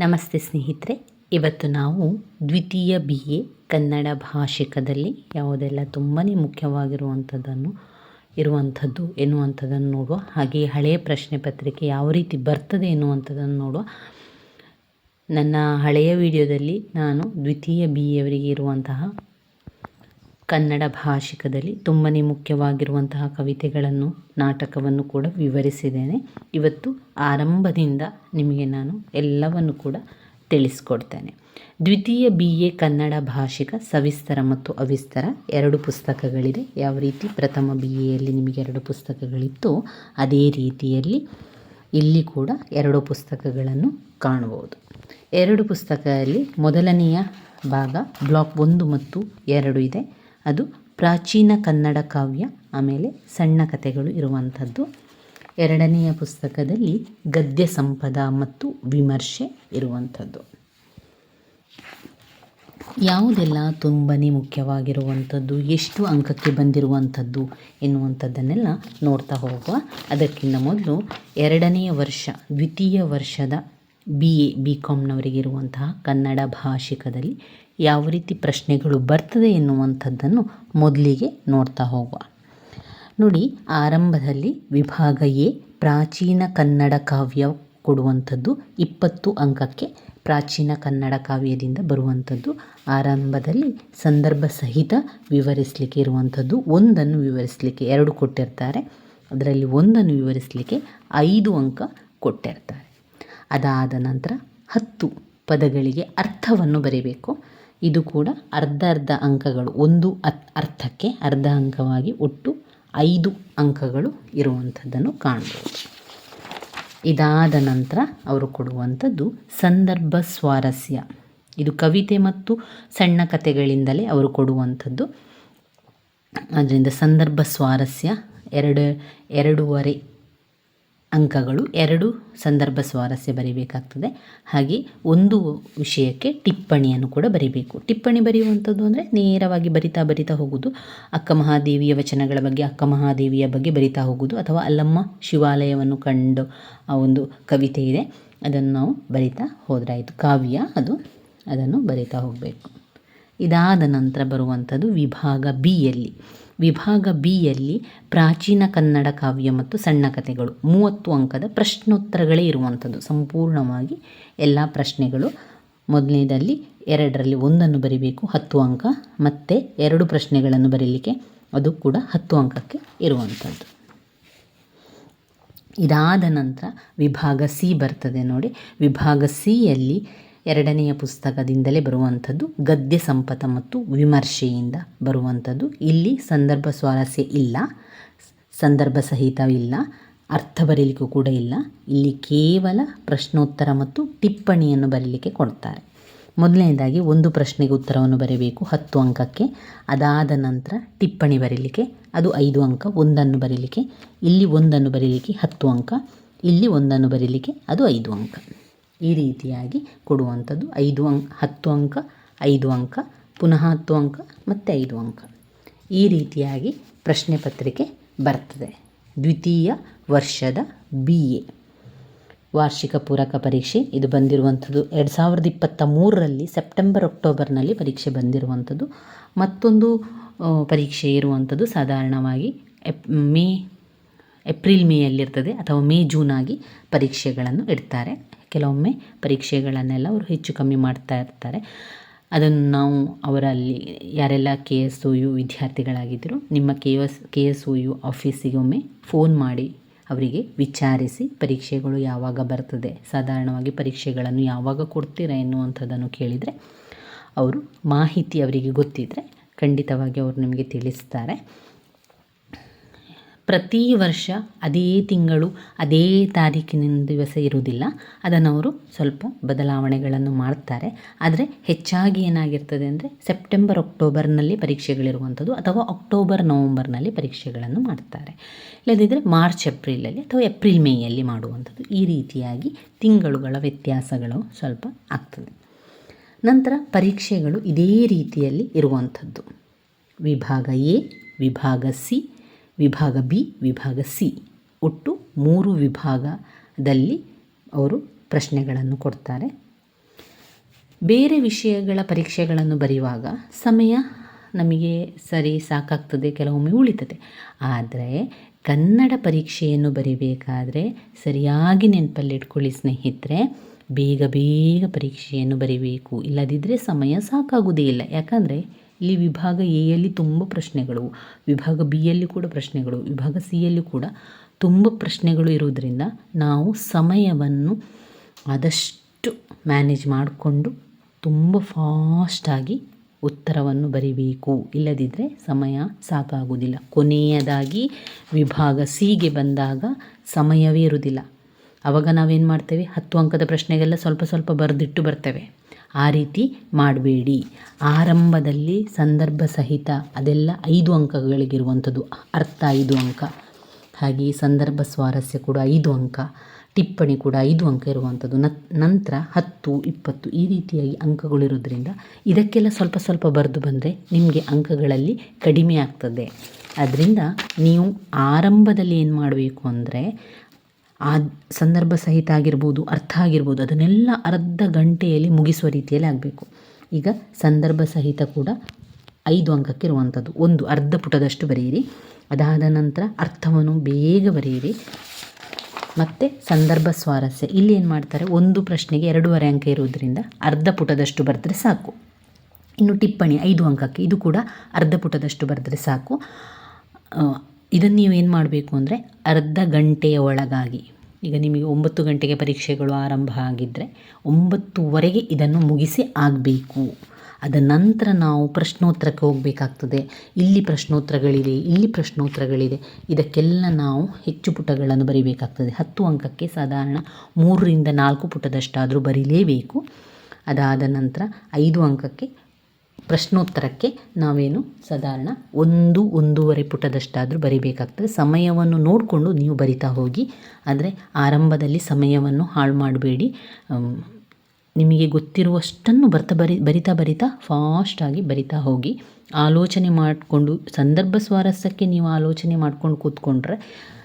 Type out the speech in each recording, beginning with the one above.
ನಮಸ್ತೆ ಸ್ನೇಹಿತರೆ, ಇವತ್ತು ನಾವು ದ್ವಿತೀಯ ಬಿ ಎ ಕನ್ನಡ ಭಾಷಿಕದಲ್ಲಿ ಯಾವುದೆಲ್ಲ ತುಂಬಾ ಮುಖ್ಯವಾಗಿರುವಂಥದ್ದನ್ನು, ಇರುವಂಥದ್ದು, ಎನ್ನುವಂಥದ್ದನ್ನು ನೋಡುವ ಹಾಗೆ ಹಳೆಯ ಪ್ರಶ್ನೆ ಪತ್ರಿಕೆ ಯಾವ ರೀತಿ ಬರ್ತದೆ ಎನ್ನುವಂಥದ್ದನ್ನು ನೋಡುವ, ನನ್ನ ಹಳೆಯ ವಿಡಿಯೋದಲ್ಲಿ ನಾನು ದ್ವಿತೀಯ ಬಿ ಎವರಿಗೆ ಇರುವಂತಹ ಕನ್ನಡ ಭಾಷಿಕದಲ್ಲಿ ತುಂಬಾ ಮುಖ್ಯವಾಗಿರುವಂತಹ ಕವಿತೆಗಳನ್ನು, ನಾಟಕವನ್ನು ಕೂಡ ವಿವರಿಸಿದ್ದೇನೆ. ಇವತ್ತು ಆರಂಭದಿಂದ ನಿಮಗೆ ನಾನು ಎಲ್ಲವನ್ನು ಕೂಡ ತಿಳಿಸ್ಕೊಡ್ತೇನೆ. ದ್ವಿತೀಯ ಬಿ ಎ ಕನ್ನಡ ಭಾಷಿಕ, ಸವಿಸ್ತರ ಮತ್ತು ಅವಿಸ್ತರ ಎರಡು ಪುಸ್ತಕಗಳಿದೆ. ಯಾವ ರೀತಿ? ಪ್ರಥಮ ಬಿ ಎಯಲ್ಲಿ ನಿಮಗೆ ಎರಡು ಪುಸ್ತಕಗಳಿತ್ತು. ಅದೇ ರೀತಿಯಲ್ಲಿ ಇಲ್ಲಿ ಕೂಡ ಎರಡು ಪುಸ್ತಕಗಳನ್ನು ಕಾಣಬಹುದು. ಎರಡು ಪುಸ್ತಕದಲ್ಲಿ ಮೊದಲನೆಯ ಭಾಗ ಬ್ಲಾಕ್ ಒಂದು ಮತ್ತು ಎರಡು ಇದೆ. ಅದು ಪ್ರಾಚೀನ ಕನ್ನಡ ಕಾವ್ಯ, ಆಮೇಲೆ ಸಣ್ಣ ಕಥೆಗಳು ಇರುವಂಥದ್ದು. ಎರಡನೆಯ ಪುಸ್ತಕದಲ್ಲಿ ಗದ್ಯ ಸಂಪದ ಮತ್ತು ವಿಮರ್ಶೆ ಇರುವಂಥದ್ದು. ಯಾವುದೆಲ್ಲ ತುಂಬಾ ಮುಖ್ಯವಾಗಿರುವಂಥದ್ದು, ಎಷ್ಟು ಅಂಕಕ್ಕೆ ಬಂದಿರುವಂಥದ್ದು ಎನ್ನುವಂಥದ್ದನ್ನೆಲ್ಲ ನೋಡ್ತಾ ಹೋಗುವ. ಅದಕ್ಕಿಂತ ಮೊದಲು ಎರಡನೆಯ ವರ್ಷ, ದ್ವಿತೀಯ ವರ್ಷದ ಬಿ ಎ ಬಿ ಕಾಮ್ನವರಿಗಿರುವಂತಹ ಕನ್ನಡ ಭಾಷಿಕದಲ್ಲಿ ಯಾವ ರೀತಿ ಪ್ರಶ್ನೆಗಳು ಬರ್ತದೆ ಎನ್ನುವಂಥದ್ದನ್ನು ಮೊದಲಿಗೆ ನೋಡ್ತಾ ಹೋಗುವ. ನೋಡಿ, ಆರಂಭದಲ್ಲಿ ವಿಭಾಗ ಎ, ಪ್ರಾಚೀನ ಕನ್ನಡ ಕಾವ್ಯ ಕೊಡುವಂಥದ್ದು ಇಪ್ಪತ್ತು ಅಂಕಕ್ಕೆ ಪ್ರಾಚೀನ ಕನ್ನಡ ಕಾವ್ಯದಿಂದ ಬರುವಂಥದ್ದು. ಆರಂಭದಲ್ಲಿ ಸಂದರ್ಭ ಸಹಿತ ವಿವರಿಸಲಿಕ್ಕೆ ಇರುವಂಥದ್ದು ಒಂದನ್ನು ವಿವರಿಸಲಿಕ್ಕೆ ಎರಡು ಕೊಟ್ಟಿರ್ತಾರೆ. ಅದರಲ್ಲಿ ಒಂದನ್ನು ವಿವರಿಸಲಿಕ್ಕೆ ಐದು ಅಂಕ ಕೊಟ್ಟಿರ್ತಾರೆ. ಅದಾದ ನಂತರ ಹತ್ತು ಪದಗಳಿಗೆ ಅರ್ಥವನ್ನು ಬರೀಬೇಕು. ಇದು ಕೂಡ ಅರ್ಧ ಅರ್ಧ ಅಂಕಗಳು, ಒಂದು ಅರ್ಥಕ್ಕೆ ಅರ್ಧ ಅಂಕವಾಗಿ ಒಟ್ಟು ಐದು ಅಂಕಗಳು ಇರುವಂಥದ್ದನ್ನು ಕಾಣಬಹುದು ಇದಾದ ನಂತರ ಅವರು ಕೊಡುವಂಥದ್ದು ಸಂದರ್ಭ ಸ್ವಾರಸ್ಯ. ಇದು ಕವಿತೆ ಮತ್ತು ಸಣ್ಣ ಕಥೆಗಳಿಂದಲೇ ಅವರು ಕೊಡುವಂಥದ್ದು. ಅದರಿಂದ ಸಂದರ್ಭ ಸ್ವಾರಸ್ಯ ಎರಡು, ಎರಡೂವರೆ ಅಂಕಗಳು ಎರಡು ಸಂದರ್ಭ ಸ್ವಾರಸ್ಯ ಬರೀಬೇಕಾಗ್ತದೆ. ಹಾಗೆ ಒಂದು ವಿಷಯಕ್ಕೆ ಟಿಪ್ಪಣಿಯನ್ನು ಕೂಡ ಬರೀಬೇಕು. ಟಿಪ್ಪಣಿ ಬರೆಯುವಂಥದ್ದು ಅಂದರೆ ನೇರವಾಗಿ ಬರಿತಾ ಬರಿತಾ ಹೋಗೋದು ಅಕ್ಕ ಮಹಾದೇವಿಯ ವಚನಗಳ ಬಗ್ಗೆ, ಅಕ್ಕ ಮಹಾದೇವಿಯ ಬಗ್ಗೆ ಬರಿತಾ ಹೋಗೋದು ಅಥವಾ ಅಲ್ಲಮ್ಮ ಶಿವಾಲಯವನ್ನು ಕಂಡು ಆ ಒಂದು ಕವಿತೆ ಇದೆ. ಅದನ್ನು ನಾವು ಬರಿತಾ ಹೋದ್ರಾಯಿತು. ಕಾವ್ಯ ಅದು. ಅದನ್ನು ಬರಿತಾ ಹೋಗಬೇಕು. ಇದಾದ ನಂತರ ಬರುವಂಥದ್ದು ವಿಭಾಗ ಬಿಯಲ್ಲಿ. ವಿಭಾಗ ಬಿಯಲ್ಲಿ ಪ್ರಾಚೀನ ಕನ್ನಡ ಕಾವ್ಯ ಮತ್ತು ಸಣ್ಣ ಕಥೆಗಳು. ಮೂವತ್ತು ಅಂಕದ ಪ್ರಶ್ನೋತ್ತರಗಳೇ ಇರುವಂಥದ್ದು. ಸಂಪೂರ್ಣವಾಗಿ ಎಲ್ಲ ಪ್ರಶ್ನೆಗಳು ಮೊದಲನೇದಲ್ಲಿ ಎರಡರಲ್ಲಿ ಒಂದನ್ನು ಬರಿಬೇಕು, ಹತ್ತು ಅಂಕ, ಮತ್ತು ಎರಡು ಪ್ರಶ್ನೆಗಳನ್ನು ಬರೀಲಿಕ್ಕೆ ಅದು ಕೂಡ ಹತ್ತು ಅಂಕಕ್ಕೆ ಇರುವಂಥದ್ದು. ಇದಾದ ನಂತರ ವಿಭಾಗ ಸಿ ಬರ್ತದೆ ನೋಡಿ. ವಿಭಾಗ ಸಿಯಲ್ಲಿ ಎರಡನೆಯ ಪುಸ್ತಕದಿಂದಲೇ ಬರುವಂಥದ್ದು ಗದ್ಯ ಸಂಪತ ಮತ್ತು ವಿಮರ್ಶೆಯಿಂದ ಬರುವಂಥದ್ದು. ಇಲ್ಲಿ ಸಂದರ್ಭ ಸ್ವಾರಸ್ಯ ಇಲ್ಲ, ಸಂದರ್ಭ ಸಹಿತವಿಲ್ಲ ಅರ್ಥ ಬರೀಲಿಕ್ಕೂ ಕೂಡ ಇಲ್ಲ. ಇಲ್ಲಿ ಕೇವಲ ಪ್ರಶ್ನೋತ್ತರ ಮತ್ತು ಟಿಪ್ಪಣಿಯನ್ನು ಬರೀಲಿಕ್ಕೆ ಕೊಡ್ತಾರೆ. ಮೊದಲನೇದಾಗಿ ಒಂದು ಪ್ರಶ್ನೆಗೆ ಉತ್ತರವನ್ನು ಬರೀಬೇಕು ಹತ್ತು ಅಂಕಕ್ಕೆ. ಅದಾದ ನಂತರ ಟಿಪ್ಪಣಿ ಬರೀಲಿಕ್ಕೆ, ಅದು ಐದು ಅಂಕ, ಒಂದನ್ನು ಬರೀಲಿಕ್ಕೆ. ಇಲ್ಲಿ ಒಂದನ್ನು ಬರೀಲಿಕ್ಕೆ ಹತ್ತು ಅಂಕ, ಇಲ್ಲಿ ಒಂದನ್ನು ಬರೀಲಿಕ್ಕೆ ಅದು ಐದು ಅಂಕ. ಈ ರೀತಿಯಾಗಿ ಕೊಡುವಂಥದ್ದು. ಐದು ಅಂಕ, ಹತ್ತು ಅಂಕ, ಐದು ಅಂಕ, ಪುನಃ ಹತ್ತು ಅಂಕ ಮತ್ತು ಐದು ಅಂಕ. ಈ ರೀತಿಯಾಗಿ ಪ್ರಶ್ನೆ ಪತ್ರಿಕೆ ಬರ್ತದೆ. ದ್ವಿತೀಯ ವರ್ಷದ ಬಿ ಎ ವಾರ್ಷಿಕ ಪೂರಕ ಪರೀಕ್ಷೆ. ಇದು ಬಂದಿರುವಂಥದ್ದು ಎರಡು ಸಾವಿರದ ಇಪ್ಪತ್ತ ಮೂರರಲ್ಲಿ ಸೆಪ್ಟೆಂಬರ್, ಅಕ್ಟೋಬರ್ನಲ್ಲಿ ಪರೀಕ್ಷೆ ಬಂದಿರುವಂಥದ್ದು. ಮತ್ತೊಂದು ಪರೀಕ್ಷೆ ಇರುವಂಥದ್ದು ಸಾಧಾರಣವಾಗಿ ಎಪ್, ಮೇ, ಏಪ್ರಿಲ್, ಮೇಯಲ್ಲಿರ್ತದೆ ಅಥವಾ ಮೇ, ಜೂನ್ ಆಗಿ ಪರೀಕ್ಷೆಗಳನ್ನು ಇಡ್ತಾರೆ. ಕೆಲವೊಮ್ಮೆ ಪರೀಕ್ಷೆಗಳನ್ನೆಲ್ಲ ಅವರು ಹೆಚ್ಚು ಕಮ್ಮಿ ಮಾಡ್ತಾ ಇರ್ತಾರೆ. ಅದನ್ನು ನಾವು ಅವರಲ್ಲಿ ಯಾರೆಲ್ಲ ಕೆ ಎಸ್ ಒ ಯು ವಿದ್ಯಾರ್ಥಿಗಳಾಗಿದ್ದರು ನಿಮ್ಮ K S K S O U ಆಫೀಸಿಗೆ ಒಮ್ಮೆ ಫೋನ್ ಮಾಡಿ ಅವರಿಗೆ ವಿಚಾರಿಸಿ ಪರೀಕ್ಷೆಗಳು ಯಾವಾಗ ಬರ್ತದೆ, ಸಾಧಾರಣವಾಗಿ ಪರೀಕ್ಷೆಗಳನ್ನು ಯಾವಾಗ ಕೊಡ್ತೀರಾ ಎನ್ನುವಂಥದ್ದನ್ನು ಕೇಳಿದರೆ ಅವರು ಮಾಹಿತಿ ಅವರಿಗೆ ಗೊತ್ತಿದ್ದರೆ ಖಂಡಿತವಾಗಿ ಅವರು ನಿಮಗೆ ತಿಳಿಸ್ತಾರೆ. ಪ್ರತಿ ವರ್ಷ ಅದೇ ತಿಂಗಳು, ಅದೇ ತಾರೀಕಿನ ದಿವಸ ಇರುವುದಿಲ್ಲ. ಅದನ್ನು ಅವರು ಸ್ವಲ್ಪ ಬದಲಾವಣೆಗಳನ್ನು ಮಾಡ್ತಾರೆ. ಆದರೆ ಹೆಚ್ಚಾಗಿ ಏನಾಗಿರ್ತದೆ ಅಂದರೆ ಸೆಪ್ಟೆಂಬರ್, ಅಕ್ಟೋಬರ್ನಲ್ಲಿ ಪರೀಕ್ಷೆಗಳಿರುವಂಥದ್ದು ಅಥವಾ ಅಕ್ಟೋಬರ್, ನವಂಬರ್ನಲ್ಲಿ ಪರೀಕ್ಷೆಗಳನ್ನು ಮಾಡ್ತಾರೆ. ಇಲ್ಲದಿದ್ದರೆ ಮಾರ್ಚ್, ಏಪ್ರಿಲಲ್ಲಿ ಅಥವಾ ಏಪ್ರಿಲ್, ಮೇಯಲ್ಲಿ ಮಾಡುವಂಥದ್ದು ಈ ರೀತಿಯಾಗಿ ತಿಂಗಳುಗಳ ವ್ಯತ್ಯಾಸಗಳು ಸ್ವಲ್ಪ ಆಗ್ತದೆ. ನಂತರ ಪರೀಕ್ಷೆಗಳು ಇದೇ ರೀತಿಯಲ್ಲಿ ಇರುವಂಥದ್ದು. ವಿಭಾಗ ಎ, ವಿಭಾಗ ಸಿ ವಿಭಾಗ ಬಿ, ವಿಭಾಗ ಸಿ. ಒಟ್ಟು ಮೂರು ವಿಭಾಗದಲ್ಲಿ ಅವರು ಪ್ರಶ್ನೆಗಳನ್ನು ಕೊಡ್ತಾರೆ. ಬೇರೆ ವಿಷಯಗಳ ಪರೀಕ್ಷೆಗಳನ್ನು ಬರೆಯುವಾಗ ಸಮಯ ನಮಗೆ ಸರಿ ಸಾಕಾಗ್ತದೆ, ಕೆಲವೊಮ್ಮೆ ಉಳಿತದೆ. ಆದರೆ ಕನ್ನಡ ಪರೀಕ್ಷೆಯನ್ನು ಬರಿಬೇಕಾದ್ರೆ ಸರಿಯಾಗಿ ನೆನಪಲ್ಲಿಟ್ಕೊಳ್ಳಿ ಸ್ನೇಹಿತರೆ. ಬೇಗ ಬೇಗ ಪರೀಕ್ಷೆಯನ್ನು ಬರಿಬೇಕು. ಇಲ್ಲದಿದ್ದರೆ ಸಮಯ ಸಾಕಾಗುವುದೇ ಇಲ್ಲ. ಯಾಕಂದರೆ ಇಲ್ಲಿ ವಿಭಾಗ ಎಯಲ್ಲಿ ತುಂಬ ಪ್ರಶ್ನೆಗಳು, ವಿಭಾಗ ಬಿ ಯಲ್ಲಿ ಕೂಡ ಪ್ರಶ್ನೆಗಳು, ವಿಭಾಗ ಸಿ ಯಲ್ಲಿ ಕೂಡ ತುಂಬ ಪ್ರಶ್ನೆಗಳು ಇರುವುದರಿಂದ ನಾವು ಸಮಯವನ್ನು ಆದಷ್ಟು ಮ್ಯಾನೇಜ್ ಮಾಡಿಕೊಂಡು ತುಂಬ ಫಾಸ್ಟಾಗಿ ಉತ್ತರವನ್ನು ಬರಿಬೇಕು. ಇಲ್ಲದಿದ್ದರೆ ಸಮಯ ಸಾಕಾಗುವುದಿಲ್ಲ. ಕೊನೆಯದಾಗಿ ವಿಭಾಗ ಸಿಗೆ ಬಂದಾಗ ಸಮಯವೇ ಇರುವುದಿಲ್ಲ. ಆವಾಗ ನಾವೇನು ಮಾಡ್ತೇವೆ? ಹತ್ತು ಅಂಕದ ಪ್ರಶ್ನೆಗೆಲ್ಲ ಸ್ವಲ್ಪ ಸ್ವಲ್ಪ ಬರೆದಿಟ್ಟು ಬರ್ತೇವೆ. ಆ ರೀತಿ ಮಾಡಬೇಡಿ. ಆರಂಭದಲ್ಲಿ ಸಂದರ್ಭ ಸಹಿತ ಅದೆಲ್ಲ ಐದು ಅಂಕಗಳಿಗಿರುವಂಥದ್ದು. ಅರ್ಥ ಐದು ಅಂಕ. ಹಾಗೆ ಸಂದರ್ಭ ಸ್ವಾರಸ್ಯ ಕೂಡ ಐದು ಅಂಕ. ಟಿಪ್ಪಣಿ ಕೂಡ ಐದು ಅಂಕ ಇರುವಂಥದ್ದು. ನಂತರ ಹತ್ತು, ಇಪ್ಪತ್ತು ಈ ರೀತಿಯಾಗಿ ಅಂಕಗಳಿರೋದ್ರಿಂದ ಇದಕ್ಕೆಲ್ಲ ಸ್ವಲ್ಪ ಸ್ವಲ್ಪ ಬರೆದು ಬಂದರೆ ನಿಮಗೆ ಅಂಕಗಳಲ್ಲಿ ಕಡಿಮೆ ಆಗ್ತದೆ. ಅದರಿಂದ ನೀವು ಆರಂಭದಲ್ಲಿ ಏನು ಮಾಡಬೇಕು ಅಂದರೆ ಆ ಸಂದರ್ಭ ಸಹಿತ ಆಗಿರ್ಬೋದು, ಅರ್ಥ ಆಗಿರ್ಬೋದು, ಅದನ್ನೆಲ್ಲ ಅರ್ಧ ಗಂಟೆಯಲ್ಲಿ ಮುಗಿಸುವ ರೀತಿಯಲ್ಲಿ ಆಗಬೇಕು. ಈಗ ಸಂದರ್ಭ ಸಹಿತ ಕೂಡ ಐದು ಅಂಕಕ್ಕೆ ಇರುವಂಥದ್ದು. ಒಂದು ಅರ್ಧ ಪುಟದಷ್ಟು ಬರೆಯಿರಿ. ಅದಾದ ನಂತರ ಅರ್ಥವನ್ನು ಬೇಗ ಬರೆಯಿರಿ. ಮತ್ತು ಸಂದರ್ಭ ಸ್ವಾರಸ್ಯ. ಇಲ್ಲಿ ಏನು ಮಾಡ್ತಾರೆ? ಒಂದು ಪ್ರಶ್ನೆಗೆ ಎರಡೂವರೆ ಅಂಕ ಇರುವುದರಿಂದ ಅರ್ಧ ಪುಟದಷ್ಟು ಬರೆದ್ರೆ ಸಾಕು. ಇನ್ನು ಟಿಪ್ಪಣಿ ಐದು ಅಂಕಕ್ಕೆ, ಇದು ಕೂಡ ಅರ್ಧ ಪುಟದಷ್ಟು ಬರೆದ್ರೆ ಸಾಕು. ಇದನ್ನು ನೀವು ಏನು ಮಾಡಬೇಕು ಅಂದರೆ ಅರ್ಧ ಗಂಟೆಯ ಒಳಗಾಗಿ, ಈಗ ನಿಮಗೆ ಒಂಬತ್ತು ಗಂಟೆಗೆ ಪರೀಕ್ಷೆಗಳು ಆರಂಭ ಆಗಿದ್ದರೆ ಒಂಬತ್ತುವರೆಗೆ ಇದನ್ನು ಮುಗಿಸಿ ಆಗಬೇಕು. ಅದ ನಂತರ ನಾವು ಪ್ರಶ್ನೋತ್ತರಕ್ಕೆ ಹೋಗಬೇಕಾಗ್ತದೆ. ಇಲ್ಲಿ ಪ್ರಶ್ನೋತ್ತರಗಳಿದೆ ಇಲ್ಲಿ ಪ್ರಶ್ನೋತ್ತರಗಳಿದೆ. ಇದಕ್ಕೆಲ್ಲ ನಾವು ಹೆಚ್ಚು ಪುಟಗಳನ್ನು ಬರಿಬೇಕಾಗ್ತದೆ. ಹತ್ತು ಅಂಕಕ್ಕೆ ಸಾಧಾರಣ ಮೂರರಿಂದ ನಾಲ್ಕು ಪುಟದಷ್ಟಾದರೂ ಬರೀಲೇಬೇಕು. ಅದಾದ ನಂತರ ಐದು ಅಂಕಕ್ಕೆ ಪ್ರಶ್ನೋತ್ತರಕ್ಕೆ ನಾವೇನು ಸಾಧಾರಣ ಒಂದು, ಒಂದೂವರೆ ಪುಟದಷ್ಟಾದರೂ ಬರಿಬೇಕಾಗ್ತದೆ. ಸಮಯವನ್ನು ನೋಡಿಕೊಂಡು ನೀವು ಬರಿತಾ ಹೋಗಿ. ಆದರೆ ಆರಂಭದಲ್ಲಿ ಸಮಯವನ್ನು ಹಾಳು ಮಾಡಬೇಡಿ. ನಿಮಗೆ ಗೊತ್ತಿರುವಷ್ಟನ್ನು ಬರ್ತಾ ಬರಿ, ಬರಿತಾ ಬರಿತಾ ಫಾಸ್ಟಾಗಿ ಬರಿತಾ ಹೋಗಿ. ಆಲೋಚನೆ ಮಾಡಿಕೊಂಡು, ಸಂದರ್ಭ ಸ್ವಾರಸ್ಯಕ್ಕೆ ನೀವು ಆಲೋಚನೆ ಮಾಡ್ಕೊಂಡು ಕೂತ್ಕೊಂಡ್ರೆ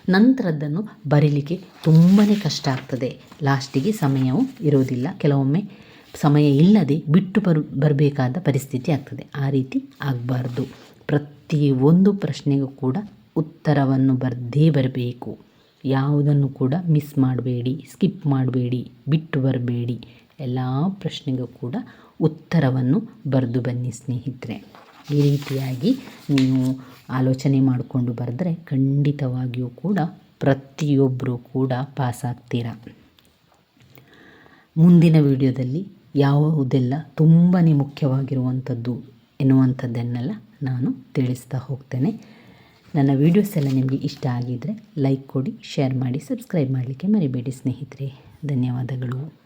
ನಂತರದ್ದನ್ನು ಬರೀಲಿಕ್ಕೆ ತುಂಬಾ ಕಷ್ಟ ಆಗ್ತದೆ. ಲಾಸ್ಟಿಗೆ ಸಮಯವು ಇರೋದಿಲ್ಲ. ಕೆಲವೊಮ್ಮೆ ಸಮಯ ಇಲ್ಲದೆ ಬಿಟ್ಟು ಬರ್, ಬರಬೇಕಾದ ಪರಿಸ್ಥಿತಿ ಆಗ್ತದೆ. ಆ ರೀತಿ ಆಗಬಾರ್ದು. ಒಂದು ಪ್ರಶ್ನೆಗೂ ಕೂಡ ಉತ್ತರವನ್ನು ಬರೆದೇ ಬರಬೇಕು. ಯಾವುದನ್ನು ಕೂಡ ಮಿಸ್ ಮಾಡಬೇಡಿ, ಸ್ಕಿಪ್ ಮಾಡಬೇಡಿ, ಬಿಟ್ಟು ಬರಬೇಡಿ. ಎಲ್ಲ ಪ್ರಶ್ನೆಗೂ ಕೂಡ ಉತ್ತರವನ್ನು ಬರೆದು ಬನ್ನಿ ಸ್ನೇಹಿತರೆ. ಈ ರೀತಿಯಾಗಿ ನೀವು ಆಲೋಚನೆ ಮಾಡಿಕೊಂಡು ಬರೆದ್ರೆ ಖಂಡಿತವಾಗಿಯೂ ಕೂಡ ಪ್ರತಿಯೊಬ್ಬರೂ ಕೂಡ ಪಾಸಾಗ್ತೀರ ಮುಂದಿನ ವಿಡಿಯೋದಲ್ಲಿ ಯಾವುದೆಲ್ಲ ತುಂಬಾ ಮುಖ್ಯವಾಗಿರುವಂಥದ್ದು ಎನ್ನುವಂಥದ್ದನ್ನೆಲ್ಲ ನಾನು ತಿಳಿಸ್ತಾ ಹೋಗ್ತೇನೆ. ನನ್ನ ವೀಡಿಯೋಸ್ ಎಲ್ಲ ನಿಮಗೆ ಇಷ್ಟ ಆಗಿದ್ದರೆ ಲೈಕ್ ಕೊಡಿ ಶೇರ್ ಮಾಡಿ ಸಬ್ಸ್ಕ್ರೈಬ್ ಮಾಡಲಿಕ್ಕೆ ಮರಿಬೇಡಿ ಸ್ನೇಹಿತರೆ. ಧನ್ಯವಾದಗಳು.